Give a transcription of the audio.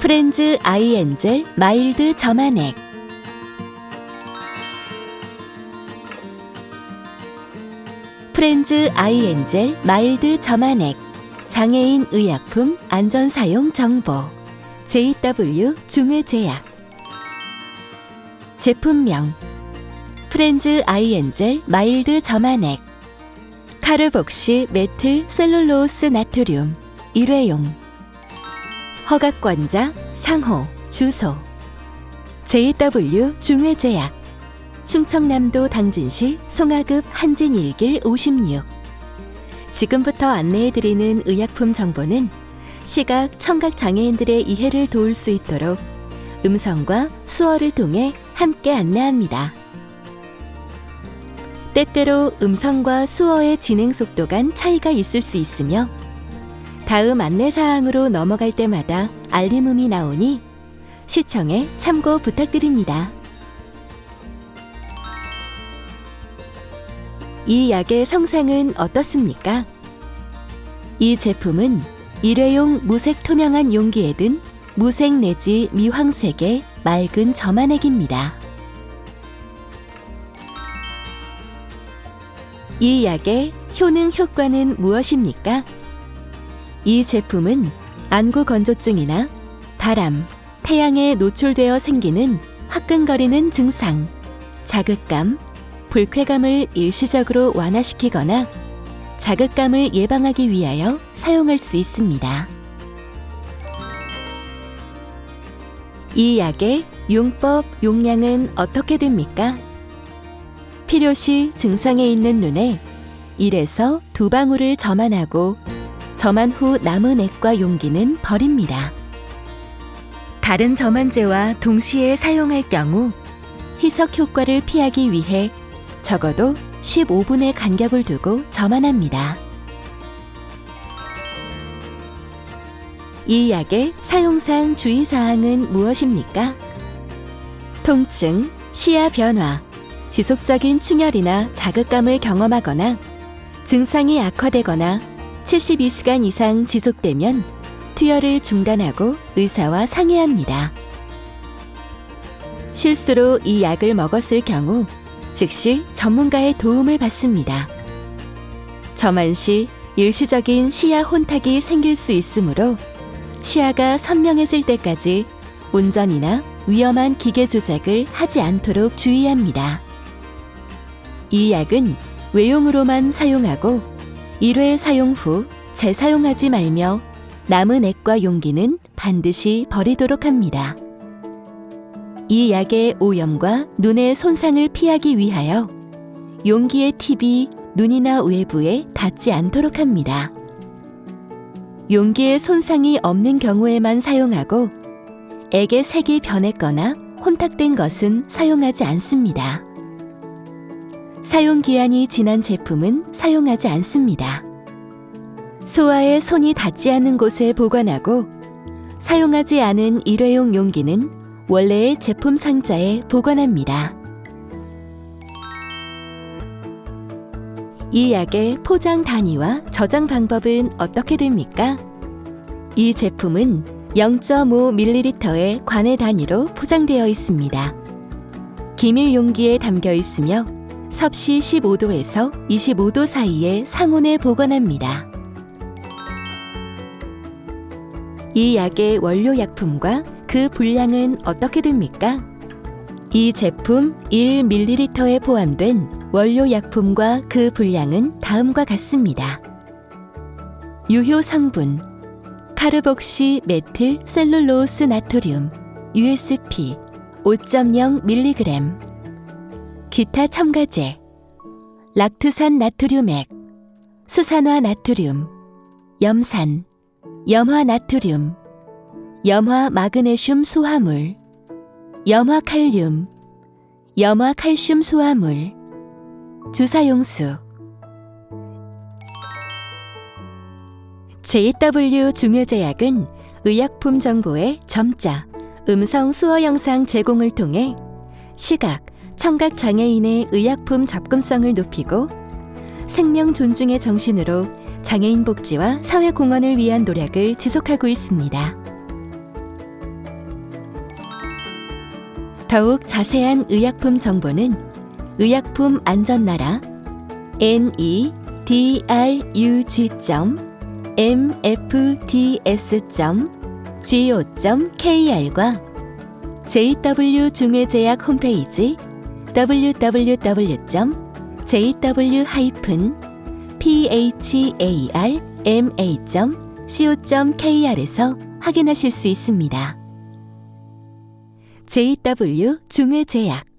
프렌즈 아이엔젤 마일드 점안액. 프렌즈 아이엔젤 마일드 점안액. 장애인 의약품 안전 사용 정보. JW 중외제약. 제품명. 프렌즈 아이엔젤 마일드 점안액. 카르복시 메틸 셀룰로스 나트륨. 일회용 허가권자 상호 주소. JW 중외제약. 충청남도 당진시 송하급 한진일길 56 지금부터 안내해드리는 의약품 정보는 시각, 청각 장애인들의 이해를 도울 수 있도록 음성과 수어를 통해 함께 안내합니다. 때때로 음성과 수어의 진행 속도 간 차이가 있을 수 있으며 다음 안내 사항으로 넘어갈 때마다 알림음이 나오니 시청에 참고 부탁드립니다. 이 약의 성상은 어떻습니까? 이 제품은 일회용 무색 투명한 용기에 든 무색 내지 미황색의 맑은 점안액입니다. 이 약의 효능 효과는 무엇입니까? 이 제품은 안구 건조증이나 바람, 태양에 노출되어 생기는 화끈거리는 증상, 자극감, 불쾌감을 일시적으로 완화시키거나 자극감을 예방하기 위하여 사용할 수 있습니다. 이 약의 용법, 용량은 어떻게 됩니까? 필요시 증상에 있는 눈에 1에서 2방울을 점안하고 점안 후 남은 액과 용기는 버립니다. 다른 점안제와 동시에 사용할 경우 희석 효과를 피하기 위해 적어도 15분의 간격을 두고 점안합니다. 이 약의 사용상 주의사항은 무엇입니까? 통증, 시야 변화, 지속적인 충혈이나 자극감을 경험하거나 증상이 악화되거나 72시간 이상 지속되면 투여를 중단하고 의사와 상의합니다. 실수로 이 약을 먹었을 경우 즉시 전문가의 도움을 받습니다. 점안 시 일시적인 시야 혼탁이 생길 수 있으므로 시야가 선명해질 때까지 운전이나 위험한 기계 조작을 하지 않도록 주의합니다. 이 약은 외용으로만 사용하고 1회 사용 후 재사용하지 말며 남은 액과 용기는 반드시 버리도록 합니다. 이 약의 오염과 눈의 손상을 피하기 위하여 용기의 팁이 눈이나 외부에 닿지 않도록 합니다. 용기의 손상이 없는 경우에만 사용하고 액의 색이 변했거나 혼탁된 것은 사용하지 않습니다. 사용 기한이 지난 제품은 사용하지 않습니다. 소화에 손이 닿지 않는 곳에 보관하고 사용하지 않은 일회용 용기는 원래의 제품 상자에 보관합니다. 이 약의 포장 단위와 저장 방법은 어떻게 됩니까? 이 제품은 0.5ml의 관의 단위로 포장되어 있습니다. 기밀 용기에 담겨 있으며 섭씨 15도에서 25도 사이에 상온에 보관합니다. 이 약의 원료 약품과 그 분량은 어떻게 됩니까? 이 제품 1ml에 포함된 원료 약품과 그 분량은 다음과 같습니다. 유효 성분 카르복시 메틸 셀룰로스 나트륨 USP 5.0mg 기타 첨가제 락투산 나트륨 액 수산화 나트륨 염산 염화 나트륨 염화 마그네슘 수화물 염화 칼륨 염화 칼슘 수화물 주사용수. JW 중요제약은 의약품 정보의 점자, 음성 수어 영상 제공을 통해 시각, 청각 장애인의 의약품 접근성을 높이고 생명 존중의 정신으로 장애인 복지와 사회 공헌을 위한 노력을 지속하고 있습니다. 더욱 자세한 의약품 정보는 의약품 안전 나라 E nedrug.mfds.go.kr과 JW 중외제약 홈페이지 www.jw-pharma.co.kr에서 확인하실 수 있습니다. JW 중외제약